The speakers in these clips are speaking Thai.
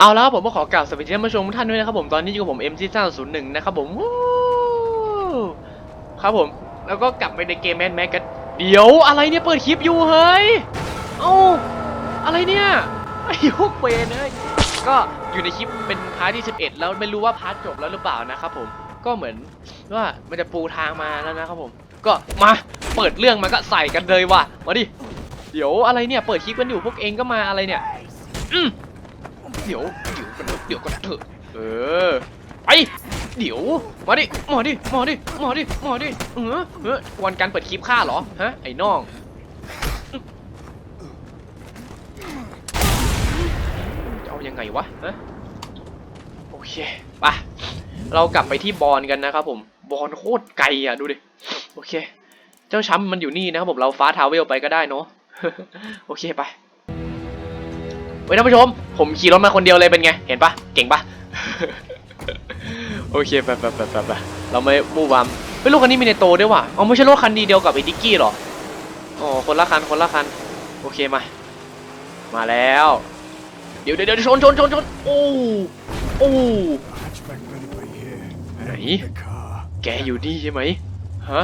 เอาแล้วผมก็ขอกล่าวสวัสดีท่านผู้ชมทุกท่านด้วยนะครับผมตอนนี้อยู่กับผม M ที่901นะครับผมครับผมแล้วก็กลับไปในเกมแมนแม็กกันเดี๋ยวอะไรเนี่ยเปิดคลิปอยู่เฮ้ยเอ้าอะไรเนี่ยไอ้พวกเวนเอ้ยก็อยู่ในคลิปเป็นพาร์ทที่ 11 แล้วไม่รู้ว่าพาร์ทจบแล้วหรือเปล่านะครับผมก็เหมือนว่ามันจะปูทางมาแล้วนะครับผม ก็มาเปิดเรื่องมันก็ใส่กันเลยว่ะมาดิเดี๋ยวอะไรเนี่ยเปิดคลิปกันอยู่พวกเองก็มาอะไรเนี่ยอืม ดี๋ยวเดี๋ยวกันเดี๋ยวกันเถอะเออไปเดี๋ยวมาดิมาดิมาดิมาดิมาดิเออเออวันการเปิดคลิปฆ่าเหรอฮะไอ้น้องจะเอายังไงวะฮะโอเคไปเรากลับไปที่บอลกันนะครับผมบอลโคตรไกลอะดูดิโอเค เจ้าช้ำมันอยู่นี่นะครับผมเราฟ้าทาวเวลไปก็ได้เนาะโอเคไป ฮ้ยท่านผู้ชม ผมขี่รถมาคนเดียวเลยเป็นไง เห็นปะเก่งปะโอเคไปไปไปไปไปเราไม่มูวามเฮ้ยรถคันนี้มีในโตด้วยว่ะอ๋อไม่ใช่รถคันดีเดียวกับไอ้ดิกกี้หรออ๋อคนละคันคนละคัน โอเคมา มาแล้ว เดี๋ยวเดี๋ยวเดี๋ยวชนชนชนชนโอ้โอ้ Hatchback medical here. And Này. the car. แกอยู่นี่ใช่ไหมฮะ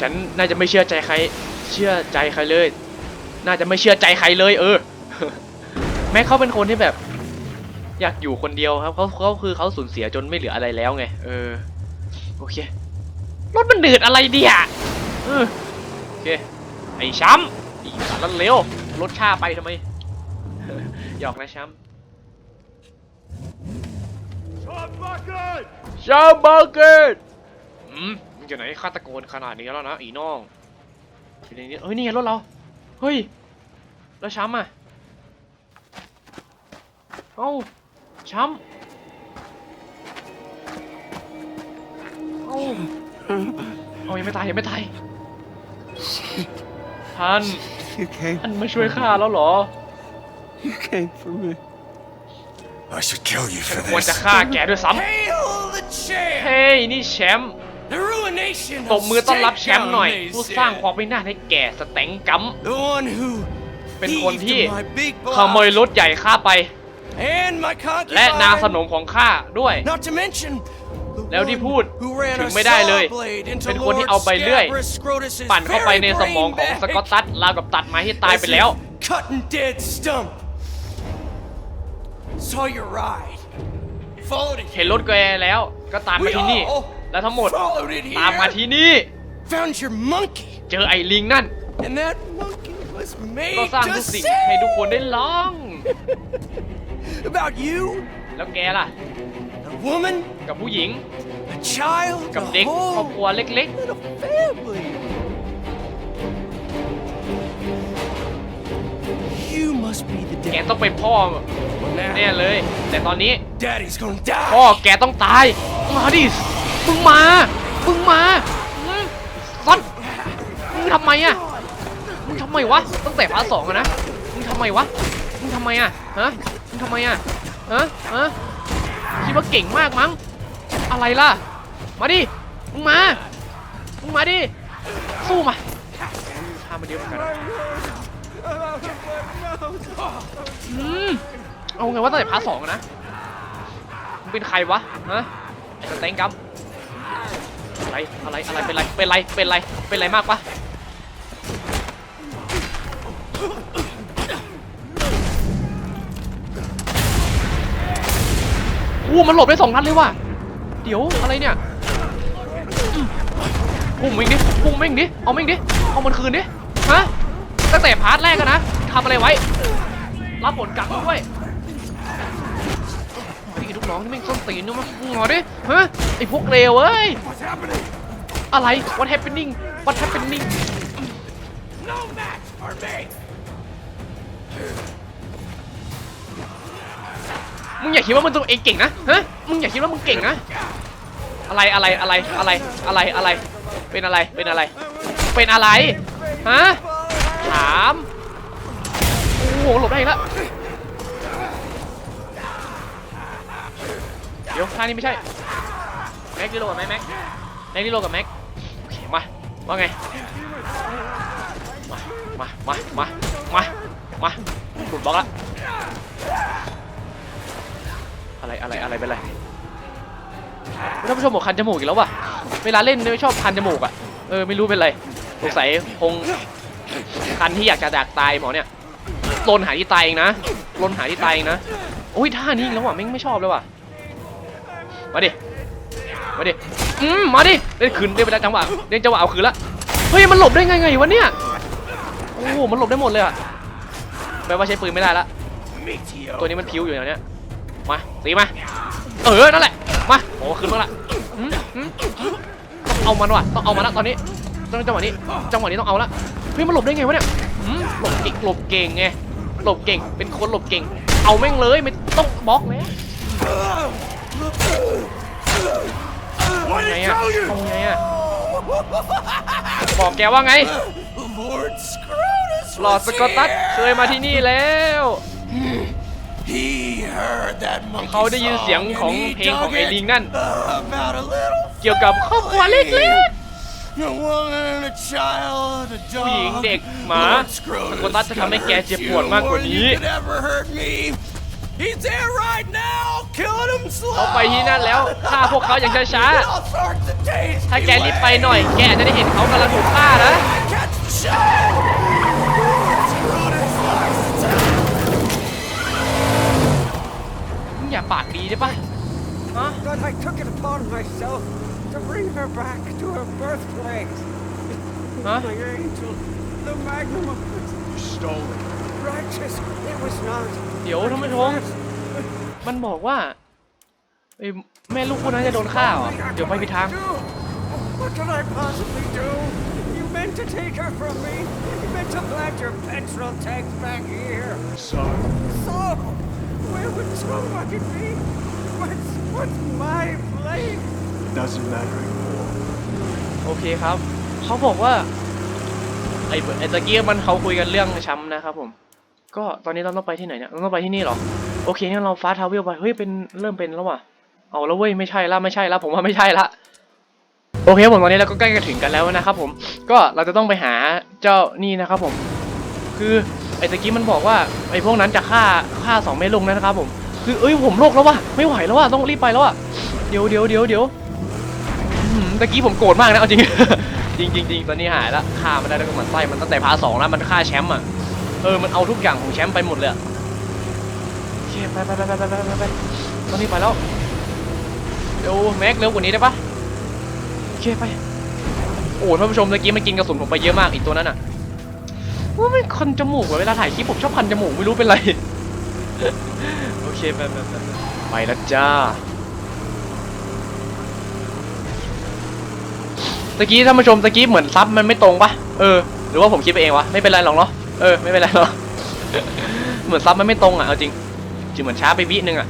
ฉันน่าจะไม่เชื่อใจใคร เชื่อใจใครเลย น่าจะไม่เชื่อใจใครเลย เออ แม้เขาเป็นคนที่แบบ อยากอยู่คนเดียวครับเขาเขาคือเขาสูญเสียจนไม่เหลืออะไรแล้วไง เออ โอเค รถมันเดือดอะไรเดียเออโอเค ไอ้ช้ำอีกสารเร็ว รถชาไปทำไม หยอกนะช้ำ Tom Bucket! ชาบังเกตอืมมึงจะไหนฆาตะโกนขนาดนี้แล้วนะอีน้องอยู่ในนี้เฮ้ยนี่ไงรถเรา เฮ้ย แล้วช้ำอะ เอ้า ช้ำ เอ้า เอายังไม่ตายยังไม่ตาย ท่าน You came. ท่านมาช่วยข้าแล้วเหรอ You came for me. I should kill you for ควร this. จะฆ่าแกด้วยซ้ Hail the ำ champ! เฮ้ย นี่แชมป์ The ruination ต of บมือต้อนรับแชมป์หน่อย Stakedown, ผู้ they สร้าง said. ความวินาศให้แก่สแตงกัม The one who เป็นคนที่ thieved my big ขโมย block รถใหญ่ข้าไป and my และนางสน concubine. มของข้าด้วย Not to mention the แล้วที่ one พูด who ran ถึ a งไม่ได้เลย saw blade into เป็นคนที่ Lord เอาใบเลื่อย Scabrous Scrotus's ปั่นเข้าไปใน very สมองของ brain สกอต bag ตัสราวกับตัดไม้ที่ตายไป as if แล้ว Cutting dead stump. Saw your ride. Followed it เห็นรถแกแล้วก็ตามมาที่นี่ แล้วทั้งหมด followed it ตามมา here. ที่นี่ Found your monkey. เจอไอ้ลิงนั่น And that monkey was ก็ made สร้าง to ทุกสิ่งให้ทุกคนได้ sing ร้อง about you, แล้วแกล่ะ a woman, กับผู้หญิง a child, กับ a เด็กครอบ whole ครัวเล็ก little family. You must be the ๆ แก dad. ต้องเป็นพ่อ Now, แน่เลย แต่ตอนนี้ Daddy's gonna พ่อ die. แกต้องตายมาดิ มึงมา มึงมาอืมสัตว์มึงทำไมอะมึงทำไมวะ ตั้งแต่พาร์ทสองอะนะ มึงทำไมวะ มึงทำไมอะฮะ มึงทำไมอะฮะ ฮะ คิดว่าเก่งมากมั้ง อะไรล่ะ มาดิ มึงมา มึงมาดิ สู้มาฆ่ามาเดียวกันอืมเอาไงวะตั้งแต่พาร์ทสองนะ มึงเป็นใครวะ ฮะ ไอ้สแตงกัม อะไรอะไรอะไรเป็นไรเป็นไรเป็นไรเป็นไรมากปะอู้มันหลบได้สองนัดเลยว่ะเดี๋ยวอะไรเนี่ยพุ่งมิงดิพุ่งมิงดิเอามิงดิเอามันคืนดิฮะตั้งแต่พาร์ทแรกอะนะทำอะไรไว้ รับผลกรรมด้วยไอ้ลูก น้องที่แม่งส้นตีนเนี่ยมาหงอดิฮะไอพวกเลวเอ้ยอะไร what happening what happening No match for me. มึงอย่าคิดว่ามึงตัวเองเก่งนะฮะมึงอย่าคิดว่ามึงเก่งนะอะไรอะไรอะไรอะไรอะไรอะไร เป็นอะไรเป็นอะไร เป็นอะไรฮะถามโอ้โหหลบได้แล้ว เดี๋ยวท่านี้ไม่ใช่แม็กนี่โลกับแม็กแม็กแม็กนี่โลกับแม็กโอเคมาว่าไงมามามามามามาหลุดบล็อกละอะไรอะไรอะไรเป็นไรท่านผู้ชมบอกคันจมูกอีกแล้วว่ะเวลาเล่นเนี่ยชอบคันจมูกอะเออไม่รู้เป็นไรสงสัยคงคันที่อยากจะจากตายหมอเนี่ยลนหาที่ตายเองนะลนหาที่ตายเองนะโอ้ยท่านี้อีกแล้วว่ะไม่งไม่ชอบเลยว่ะ มาดิ มาดิ อืม มาดิได้คืนได้เวลาจังหวะได้จังหวะเอาคืนละ เฮ้ย มันหลบได้ไงไงวะเนี่ย โอ้โหมันหลบได้หมดเลยอะแปลว่าใช้ปืนไม่ได้ละ ตัวนี้มันพิ้วอยู่อย่างเนี้ย มาตีมา เออ นั่นแหละ มา โอ้ขึ้นมาละอืมอืมต้องเอามันว่ะ ต้องเอามันละตอนนี้ ต้องจังหวะนี้ จังหวะนี้ต้องเอาละ เฮ้ย มันหลบได้ไงวะเนี่ยหลบเก่งหลบเก่งไง หลบเก่ง เป็นคนหลบเก่ง เอาแม่งเลยไม่ต้องบล็อกเลย เอาไงอะเอาไงอะบอกแกว่าไง Lord Scrotus หลอด was สกอตตัส here. เคยมาที่นี่แล้ว He heard that monkey เขาได้ยินเสียง song ของ and he เพลงของ dug ไอ้ it ลิงนั่น about a little เกี่ยวกับครอบครัวเล็ก A woman, a child, a ๆผู้หญิง dog. เด็กหมา Lord ส Scrotus กอตตัสจะทำให้แกเจ็บปวดมากกว่านี้ You could ever hurt me. He's there right now, killing them slow. เขาไปที่นั่นแล้วฆ่าพวกเขาอย่างช้า All sorts of tasty ๆถ้าแกรีบไปหน่อย แกอาจจะได้เห็นเขากำลังถูกฆ่านะ way. Catch the shot. Lord Scrotus likes to tell มึงอย่าปากดีได้ปะฮะ But I took it upon myself to bring her back to her birthplace. Huh? My angel, the magnum of You stole it. righteous. It was not. เดี๋ยวท่านผู้ชมมันบอกว่าไอ้แม่ลูกคนนั้นจะโดนฆ่าเหรอเดี๋ยวไปผิดทาง Do? What could I possibly do? You meant to take her from me. You meant to plant your petrol tanks back here. So, So, where would somebody be? What's, what's my place? it doesn't matter anymore. โอเคครับ เขาบอกว่า ไอ้ไอ้ตะกี้มันเขาคุยกันเรื่องช้ำนะครับผม ก็ตอนนี้เราต้องไปที่ไหนเนี่ยเราต้องไปที่นี่หรอ โอเคงั้นเราฟาทาวเวลไป เฮ้ยเป็นเริ่มเป็นแล้วว่ะ เอาแล้วเว้ยไม่ใช่ละไม่ใช่ละผมว่าไม่ใช่ละโอเคผมตอนนี้เราก็ใกล้จะถึงกันแล้วนะครับผม ก็เราจะต้องไปหาเจ้านี่นะครับผม คือไอ้ตะกี้มันบอกว่าไอ้พวกนั้นจะฆ่าฆ่าสองแม่ลุงนะครับผม คือเอ้ยผมโลกแล้วว่ะไม่ไหวแล้วว่ะต้องรีบไปแล้วว่ะ เดี๋ยวเดี๋ยวเดี๋ยวเดี๋ยวตะกี้ผมโกรธมากนะเอาจริงจริงจริงตอนนี้หายละฆ่ามันได้แล้วก็มันไส้มันตั้งแต่พาสองแล้วมันฆ่าแชมป์อะ เออ มันเอาทุกอย่างของแชมป์ไปหมดเลยอะโอเคไปไปไปไปไปไปไปไปตอนนี้ไปแล้วเดี๋ยวแม็กเร็วกว่านี้ได้ปะโอเคไป โอ้ท่านผู้ชมเมื่อกี้มันกินกระสุนผมไปเยอะมากอีกตัวนั้นอะว่าไม่คันจมูกเวลาถ่ายคลิปผมชอบคันจมูกไม่รู้เป็นไร โอเคไปไปไปไปไปแล้วจ้าตะกี้ท่านผู้ชมตะกี้เหมือนซับมันไม่ตรงปะเออ หรือว่าผมคิดไปเองวะ ไม่เป็นไรหรอกเนาะ เออ ไม่เป็นไรหรอกเหมือนซับมันไม่ตรงอะเอาจริงจริงเหมือนช้าไปวินึงอะ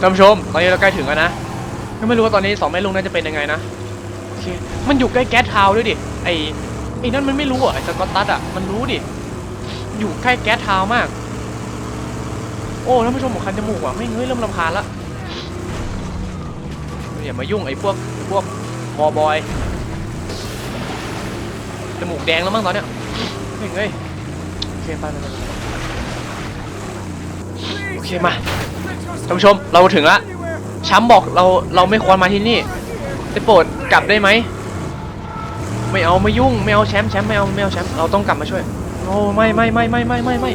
ท่านผู้ชม ตอนนี้เราใกล้ถึงแล้วนะก็ไม่รู้ว่าตอนนี้สองแม่ลุงนั้นจะเป็นยังไงนะโอเคมันอยู่ใกล้แก๊สทาวด้วยดิไอ้ไอ้นั่นมันไม่รู้อะไอ้สกอตตัสอะมันรู้ดิอยู่ใกล้แก๊สทาวมาก โอ้ท่านผู้ชมผมคันจมูกว่ะไม่เงยเริ่มรำคาญละอย่ามายุ่งไอ้พวกพวกบอบอยจมูกแดงแล้วมั้งตอนเนี้ย หนึ่งเลยโอเคไปไปไปโอเคมาท่านผู้ชมเราถึงละช้ำบอกเราเราไม่ควรมาที่นี่ได้โปรดกลับได้ไหมไม่เอาไม่ยุ่งไม่เอาแชมป์แชมป์ไม่เอาไม่เอาแชมป์เราต้องกลับมาช่วยโอ้ไม่ไม่ไม่ไม่ไม่ไม่ไม่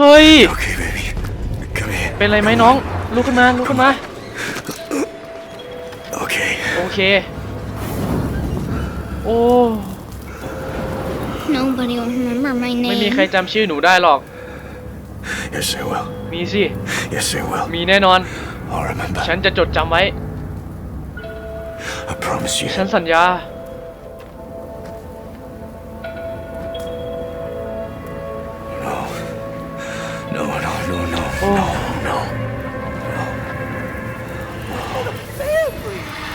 ฮ้ย Okay, baby. Come here. เป็นไรไหมน้อง ลุกขึ้นมา ลุกขึ้นมา Okay. โอเค โอ้ Nobody will remember my ไม่มี name. ใครจำชื่อหนูได้หรอก Yes, they will. มีสิ Yes, they will. มีแน่นอน I'll remember. ฉันจะจดจำไว้ I promise you. ฉันสัญญา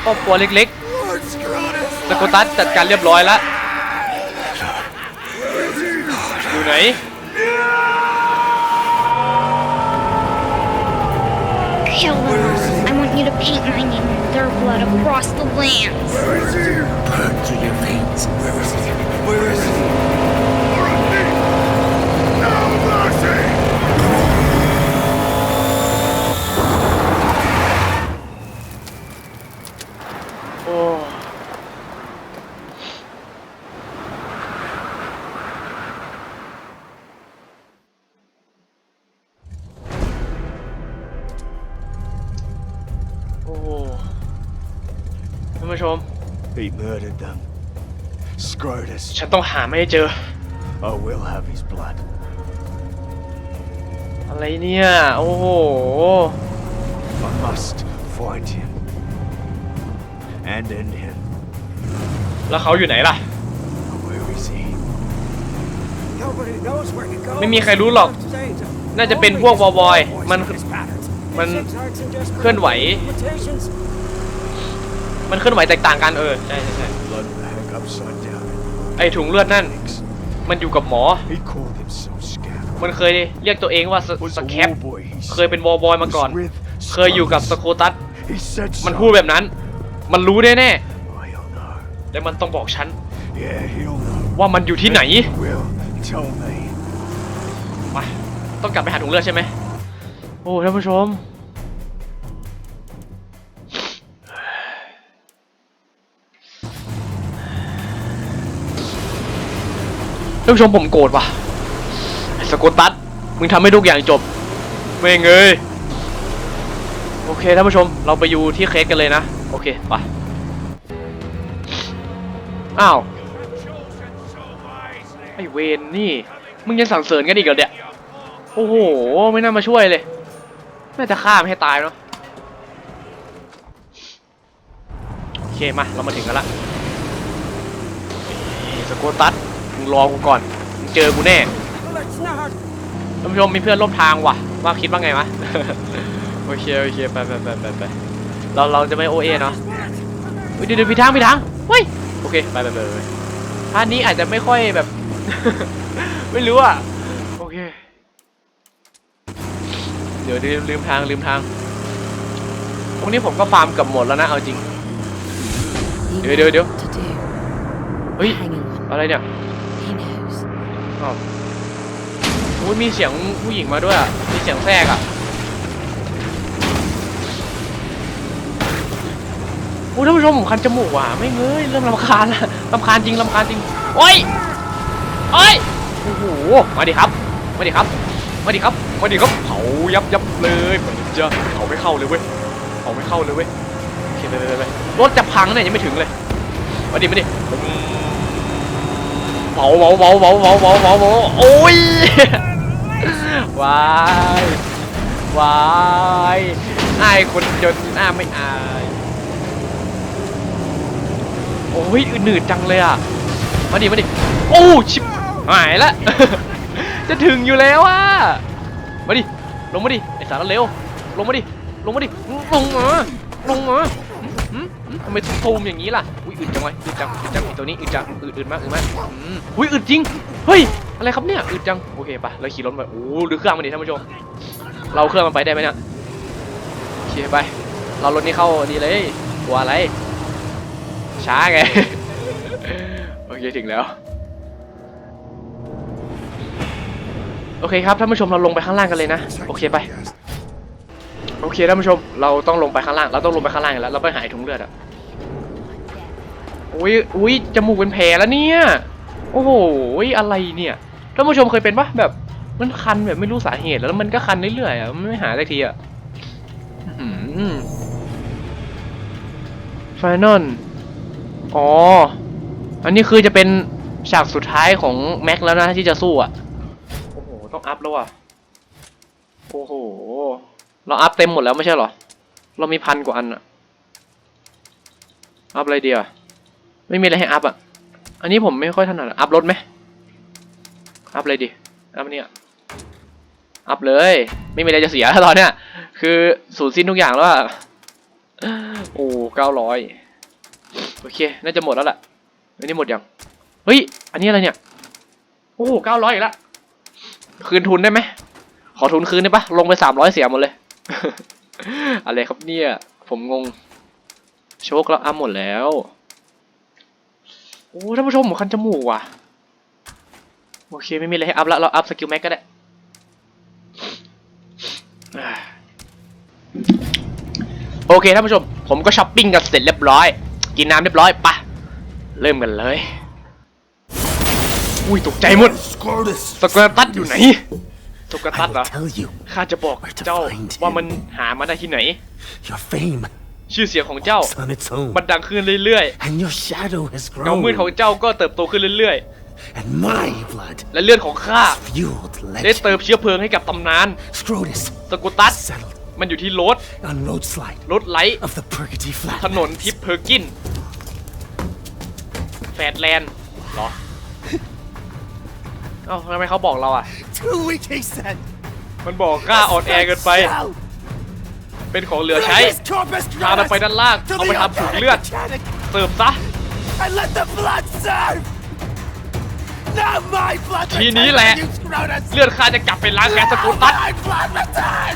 ครอบครัวเล็ก Lord Scrotus. ๆสกอตัสจัดการเรียบร้อยแล้วอยู่ไหน Kill them. I want you to paint my name in their blood across the lands. Burn through your veins. Where is it? Where is it? ชม He murdered them. Scrotus. ฉันต้องหาไม่ให้เจอ I will have his blood. อะไรเนี่ย โอ้โห I must find him. And end him. แล้วเขาอยู่ไหนล่ะ Where is he? Nobody knows where he goes. ไม่มีใครรู้หรอก น่าจะเป็นพวกวอบอย มัน มันเคลื่อนไหว มันเคลื่อนไหวแตกต่างกันเออใช่ใช่ใช่ Blood hang upside down. ไอถุงเลือดนั่น มันอยู่กับหมอ He called himself Scab. มันเคยเรียกตัวเองว่าส Was ส a แคป war boy, he เคยเป็นวอลบอยมาก่อน Was with เคยอยู่กับส Scrotus. โคตัส He said มัน so. พูดแบบนั้น มันรู้แน่ I'll know. ๆ และมันต้องบอกฉัน Yeah, he'll know. ว่ามันอยู่ที่ไหน Will tell me. มา ต้องกลับไปหาถุงเลือดใช่ไหม โอ้ท่านผู้ชม ท่านผู้ชมผมโกรธว่ะสโกตัสมึงทำให้ทุกอย่างจบไม่งเงยโอเคท่านผู้ชมเราไปอยู่ที่เคสกันเลยนะ โอเคไปอ้าวไอเวนนี่ มึงยังสั่งเสริญกันอีกเหรอเนี่ยโอ้โห ไม่น่ามาช่วยเลยน่าจะฆ่ามันให้ตายเนาะโอเคมาเรามาถึงกันละสโกตัส มึงรอกูก่อนมึงเจอกูแน่ท่านผู้ชมมีเพื่อนร่วมทางว่ะ ว่าคิดว่าไงวะ โอเคโอเคไปไปไปไปไปเราเราจะไม่โอเอเนาะเดี๋ยวเดี๋ยวผิดทางผิดทางเฮ้ยโอเคไปไปไปไปพานี้อาจจะไม่ค่อยแบบ ไม่รู้อะโอเค เดี๋ยวเดี๋ยวลืมทางลืมทางตรงนี้ผมก็ฟาร์มกับหมดแล้วนะเอาจริง He Điều, điều, điều. what to do. เฮ้ยอะไรเนี่ย อ้าวอุ๊ยมีเสียงผู้หญิงมาด้วยอะ มีเสียงแทรกอะ โอ้ท่านผู้ชมผมคันจมูกว่ะ ไม่เงยเริ่มรำคาญละรำคาญจริงรำคาญจริง โอ้ย โอ้ย โอ้โห มาดิครับ มาดิครับ มาดิครับ มาดิครับ เผายับยับเลยเหมือนจะเผาไม่เข้าเลยเว้ย เผาไม่เข้าเลยเว้ยโอเคไปไปไปรถจะพังเนี่ยยังไม่ถึงเลย มาดิมาดิ เผาเผาเผาเผาเผาเผาเผาเผาโอ้ยวายวายอายคนจนหน้าไม่อายโอ้ยอืดหนืดจังเลยอะมาดิมาดิโอ้ชิบหายละจะถึงอยู่แล้วอะมาดิลงมาดิไอสารเร็วลงมาดิลงมาดิลงมาลงมาทำไมตูมอย่างนี้ล่ะ อึดจังวะอึดจังอึดจังตัวนี้อึดจังอึดอึดมากอึดมากอืมอุ้ยอึดจริงเฮ้ยอะไรครับเนี่ยอึดจังโอเคปะเราขี่รถไปโอ้หรือเครื่องมันดิท่านผู้ชมเราเครื่องมันไปได้ไหมเนี่ยโอเคไป เรารถนี้เข้าดีเลยกลัวอะไรช้าไงโอเคถึงแล้วโอเคครับท่านผู้ชมเราลงไปข้างล่างกันเลยนะโอเคไปโอเคท่านผู้ชมเราต้องลงไปข้างล่างเราต้องลงไปข้างล่างแล้วเราไปหายถุงเลือดอะ โอ้ยอุ้ยจมูกเป็นแผลแล้วเนี่ย โอ้โหอะไรเนี่ยท่านผู้ชมเคยเป็นปะแบบมันคันแบบไม่รู้สาเหตุแล้วมันก็คันเรื่อยๆอะมันไม่หายสักทีอะไฟนอลอ๋อ อันนี้คือจะเป็นฉากสุดท้ายของแม็กแล้วนะที่จะสู้อะ โอ้โห ต้องอัพแล้วอะ โอ้โห เราอัพเต็มหมดแล้วไม่ใช่หรอ เรามีพันกว่าอันอะ อัพอะไรดีอะ ไม่มีอะไรให้อัพอะ อันนี้ผมไม่ค่อยถนัดอัพรถไหมอัพเลยดิอัพเนี่ยอัพเลย ไม่มีอะไรจะเสียแล้วตอนเนี้ยคือสูญสิ้นทุกอย่างแล้วอะโอ้เก้าร้อยโอเค น่าจะหมดแล้วล่ะอันนี้หมดยังเฮ้ย อันนี้อะไรเนี่ย โอ้เก้าร้อยอีกละคืนทุนได้ไหม ขอทุนคืนได้ปะลงไปสามร้อยเสียหมดเลย อะไรครับเนี่ย ผมงง โชคแล้วอัพหมดแล้ว โอ้ท่านผู้ชมหมอคันจมูกว่ะ โอเคไม่มีอะไรให้อัพแล้วเราอัพสกิลแม็กก็ได้อ่าโอเคท่านผู้ชม ผมก็ช้อปปิ้งกันเสร็จเรียบร้อย กินน้ำเรียบร้อยปะเริ่มกันเลย อุ้ยตกใจหมด Scrotus. สกอตัสอยู่ไหนสกอตัส I เหรอ will tell you ข้าจะบอกเจ้าว่ามันหามาได้ที่ไหน your fame ชื่อเสียงของเจ้า is on its own, มันดังขึ้นเรื่อย and your shadow has ๆเงามืดของ grown, เจ้าก็เติบโตขึ้นเรื่อย and my blood ๆและเลือดของข้า fueled ได้ legend. เติมเชื้อเพลิงให้กับตำนาน Scrotus สกุตัส settled มันอยู่ที่รถ on road slide รถไลท์ of the Purgatory ถนน Flatlands. ทิปเพอร์กิน แฟดแลนด์เหรอ เอ้าทำไมเขาบอกเราอะ Too weak, he said. มันบอกกล้าอ่อนแอเกินไป Shall เป็นของเหลือใช้ bring his corpus พามันไปด้านล่าง to เอา the ไปทำผูกเลือด organic mechanic เติมซะ and let the blood serve. Now my blood ทีนี้แหละ return, you Scrotus. เลือดข้าจะกลับไปล้างแค้นสกุลตัส My blood return.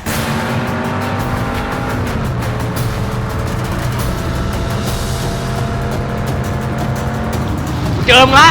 เจิมละ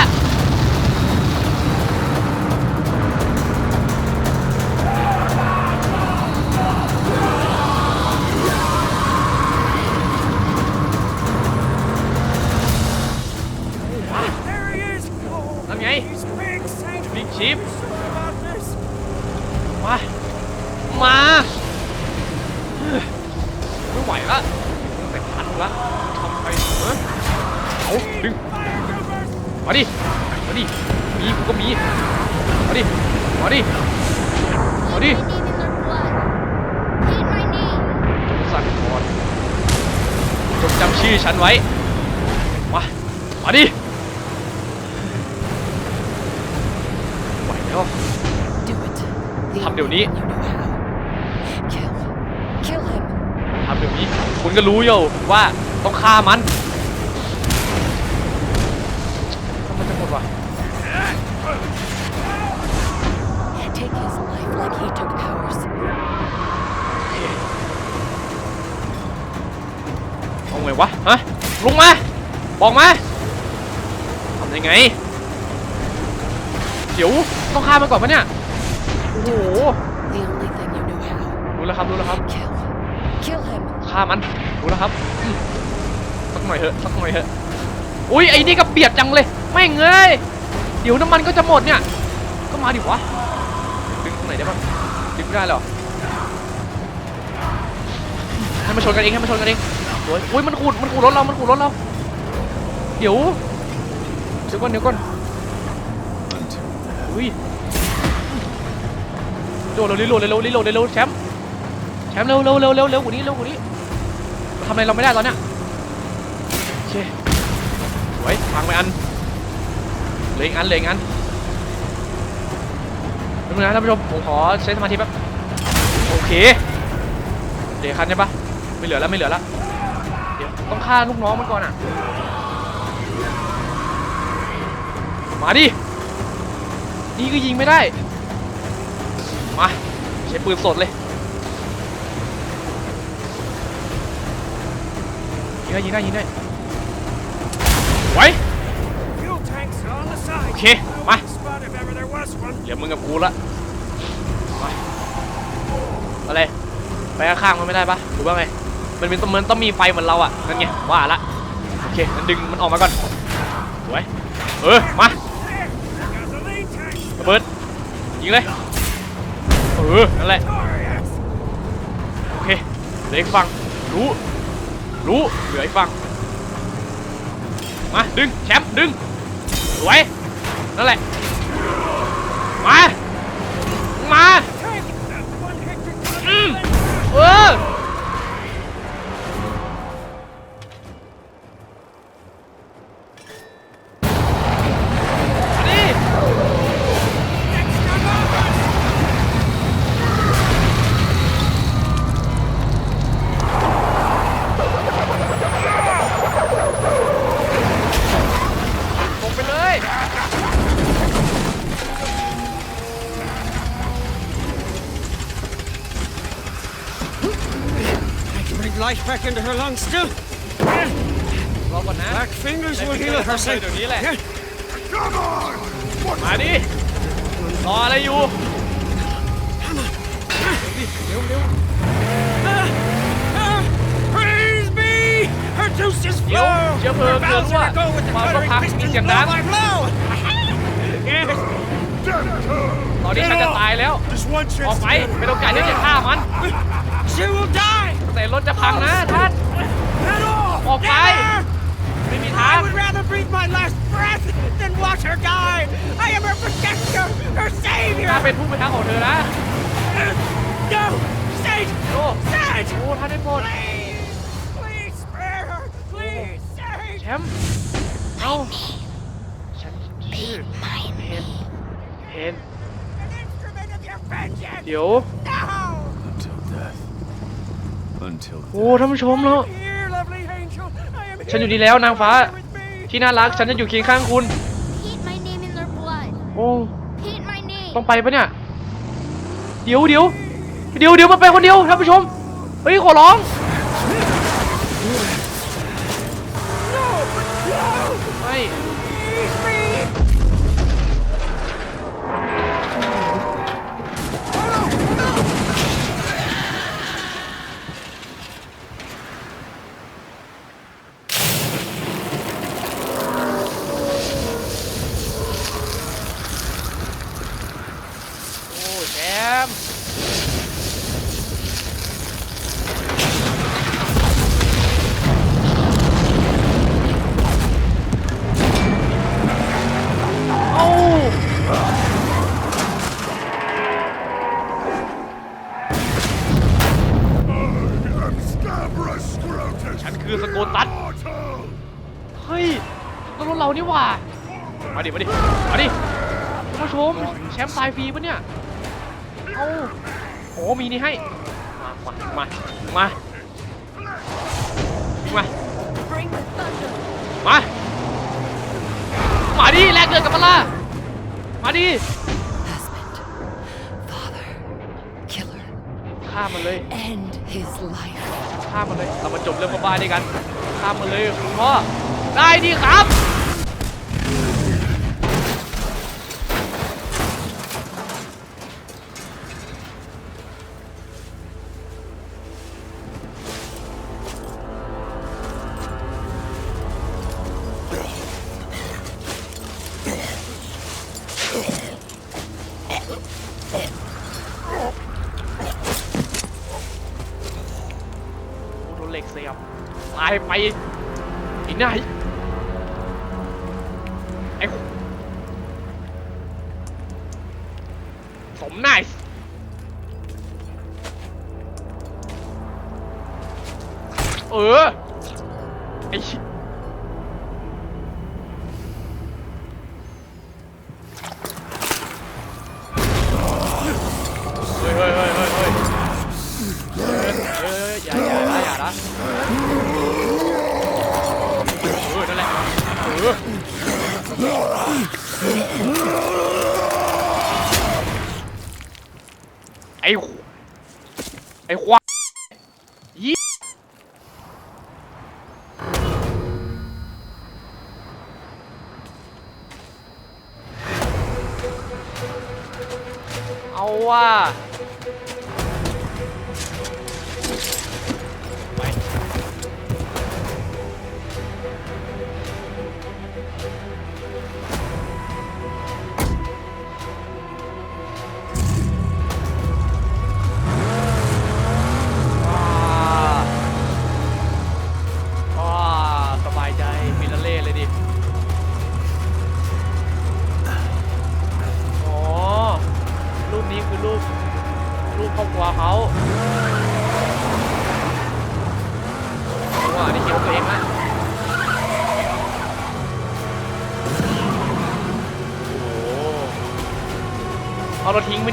ว่าต้องฆ่ามันทำไมจะหมดวะ Take his life like he took ours. เอาไงวะฮะลุงมา บอกมาทำยังไง เดี๋ยวต้องฆ่ามันก่อนปะเนี่ย โอ้โห The only thing you know how. รู้แล้วครับ รู้แล้วครับ Kill. Kill him. ฆ่ามันูแล้วครับสักหน่อยเถอะสักหน่อยเถอะอุ้ยไอ้นี่ก็เปียกจังเลยไม่งเงยเดี๋ยวน้ำมันก็จะหมดเนี่ย ก็มาดิวะดึงตรงไหนได้บ้างดึงไม่ได้หรอให้มันชนกันเองให้มันชนกันเองโอ้ยอุ้ยมันขูดมันขูดรถเรา มันขูดรถเรา เดี๋ยวเดี๋ยวก่อนเดี๋ยวก่อนอุ้ยโดดเร็วรีโหลดเร็วรีโหลดเร็วแชมป์แชมป์เร็วเร็วเร็วเร็วเร็วกว่านี้เร็วกว่านี้ ทำอะไรเราไม่ได้ตอนเนี้ยโอเคสวยพังไปอันเหลืออีกอันเหลืออีกอันแป๊บนึงนะท่านผู้ชมผมขอใช้สมาธิแป๊บโอเคเหลืออกคันใช่ปะไม่เหลือแล้วไม่เหลือแล้วเดี๋ยวต้องฆ่าลูกน้องมันก่อนอะมาดินี่ก็ยิงไม่ได้มาใช้ปืนสดเลย ยิง ได้ยิงได้ยิงได้ไว้ Fuel tanks are on the side. Okay, A bye. weak spot if ever there was one. เหลือมึงกับกูละไปอะไร ไปข้างๆมันไม่ได้ปะหรือว่าไง มันเป็นต้องมันต้องมีไฟเหมือนเราอะ นั่นไง ว่าละ โอเคงั้นดึงมันออกมาก่อนสวยเออ มา There! Got the lead tank. ระเบิด ยิงเลย เออ นั่นแหละ Glorious! โอเคเหลืออีกฝั่งรู้ รู้เหลืออีกฝั่งมาดึงแชมป์ดึงสวยนั่นแหละมามาอืมเออ life back into her lungs still. รอก่อนนะ Black fingers ได้ will ฟิง heal เกอร์ her ทำเลย safe. เดี๋ยวนี้แหละ Yeah. Come on! What มาดิ รออะไรอยู่ Ah, praise be! Her juices เดี๋ยว flow. เชื้อเพลิง Her เกิด valves รั่ว are go with the ความก็ guttering พักมี pistons เสียง blow น้ by blow. Yes. Doctor! ำตอนนี้ฉันจะตายแล้ว Just one ออก chance ไป to เป็นโอกาสที่จะฆ่ามัน She will die. แต่รถจะพังนะท่าน Head off. ออกไป Get her. ไม่มีทาง I would rather breathe my last breath than watch her die. I am her protector, her ข้า savior. เป็นผู้พิทักษ์ของเธอนะ No, Sage, โอ้ Sage. โอ้ท่านได้โปรด Please, please spare her. Please, แช Sage. มป์เอาฉันชื่อ My เพนเพน An instrument of your vengeance. เดี๋ยว โอ้ท่านผู้ชมแล้ว Here, lovely angel. I am ฉันอยู่ here นี่แล้วนางฟ้า with me. ที่น่ารักฉันจะอยู่เคียงข้างคุณ Paint my name in their blood. โอ้ Paint my name. ต้องไปปะเนี่ย เดี๋ยวเดี๋ยวเดี๋ยวเดี๋ยวมาไปคนเดียวท่านผู้ชม เฮ้ยขอร้อง ป์ตายฟรีปะเนี่ย เอ้าโอ้มีนี่ให้ มามามามา มา Bring the thunder. มา มาดิแลกเกิดกับมันล่ะมาดิ Husband. Father. Killer. ฆ่ามันเลย End his life. ฆ่ามันเลย เรามาจบเรื่องบ้าๆด้วยกัน ฆ่ามันเลยคุณพ่อ ได้ดีครับ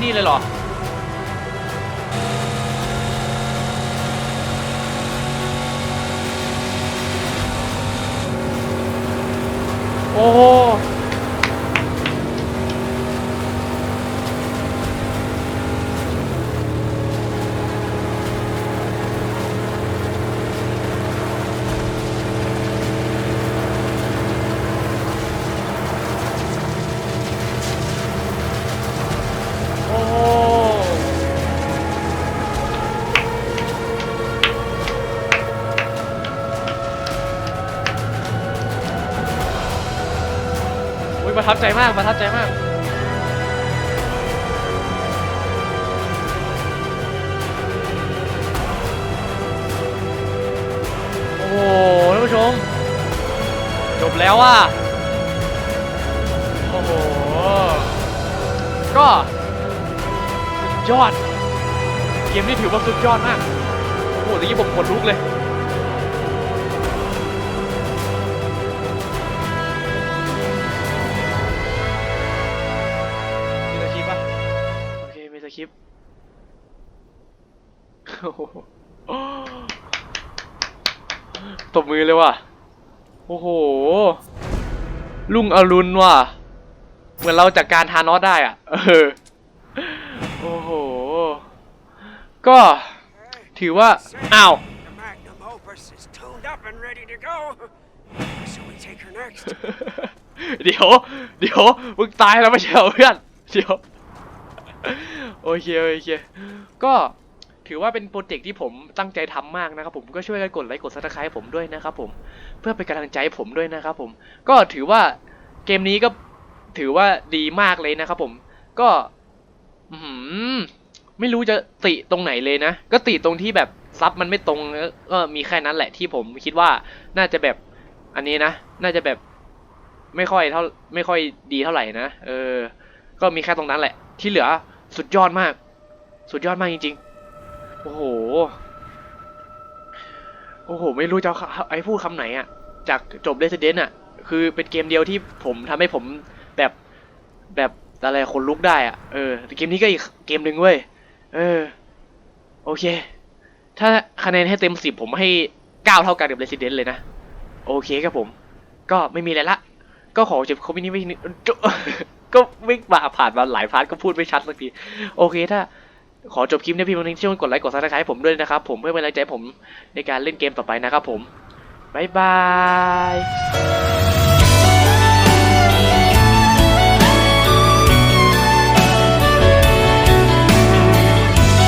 นี่เลยเหรอ ประทับใจมากประทับใจมากโอ้โหท่านผู้ชม จบแล้วว่ะโอ้โหก็สุดยอด เกมนี้ถือว่าสุดยอดมากโอ้โหตะกี้ผมขนลุกเลย ตบมือเลยว่ะ โอ้โห ลุงอรุณว่ะ เหมือนเราจากการทานอสได้อะ เออ โอ้โห ก็ถือว่า อ้าว The magnum opus is tuned up and ready to go. Shall we take her next? เดี๋ยว เดี๋ยว มึงตายแล้วไม่ใช่เหรอเพื่อน เดี๋ยว โอเค โอเค ก็ ถือว่าเป็นโปรเจกต์ที่ผมตั้งใจทำมากนะครับผมก็ช่วยกันกดไลค์กดซับสไครต์ผมด้วยนะครับผมเพื่อเป็นกำลังใจใผมด้วยนะครับผมก็ถือว่าเกมนี้ก็ถือว่าดีมากเลยนะครับผมก็หืไม่รู้จะติตรงไหนเลยนะ ก็ติตรงที่แบบซับมันไม่ตรงก็มีแค่นั้นแหละที่ผมคิดว่าน่าจะแบบอันนี้นะ น่าจะแบบไม่ค่อยเท่าไม่ค่อยดีเท่าไหร่นะเออ ก็มีแค่ตรงนั้นแหละ ที่เหลือสุดยอดมาก สุดยอดมากจริง โอ้โห โอ้โห ไม่รู้จะไอ้พูดคำไหนอะจากจบ Resident อะคือเป็นเกมเดียวที่ผมทำให้ผมแบบแบบอะไรคนลุกได้อะเออเกมนี้ก็อีกเกมหนึ่งเว้ย เออ โอเค ถ้าคะแนนให้เต็มสิบผมให้เก้าเท่ากันกับ Resident เลยนะ โอเคครับผม ก็ไม่มีอะไรละ ก็ขอจบคอมมินี้ไว้นิดก็ไม่มาผ่านมาหลายพาร์ทก็พูดไม่ชัดสักที โอเคถ้า ขอจบคลิปนี้พี่มันนี้ช่วยกดไลค์กดซับสไครต์ให้ผมด้วยนะครับผมเพื่อเป็นกำลังใจผมในการเล่นเกมต่อไปนะครับผมบ๊ายบาย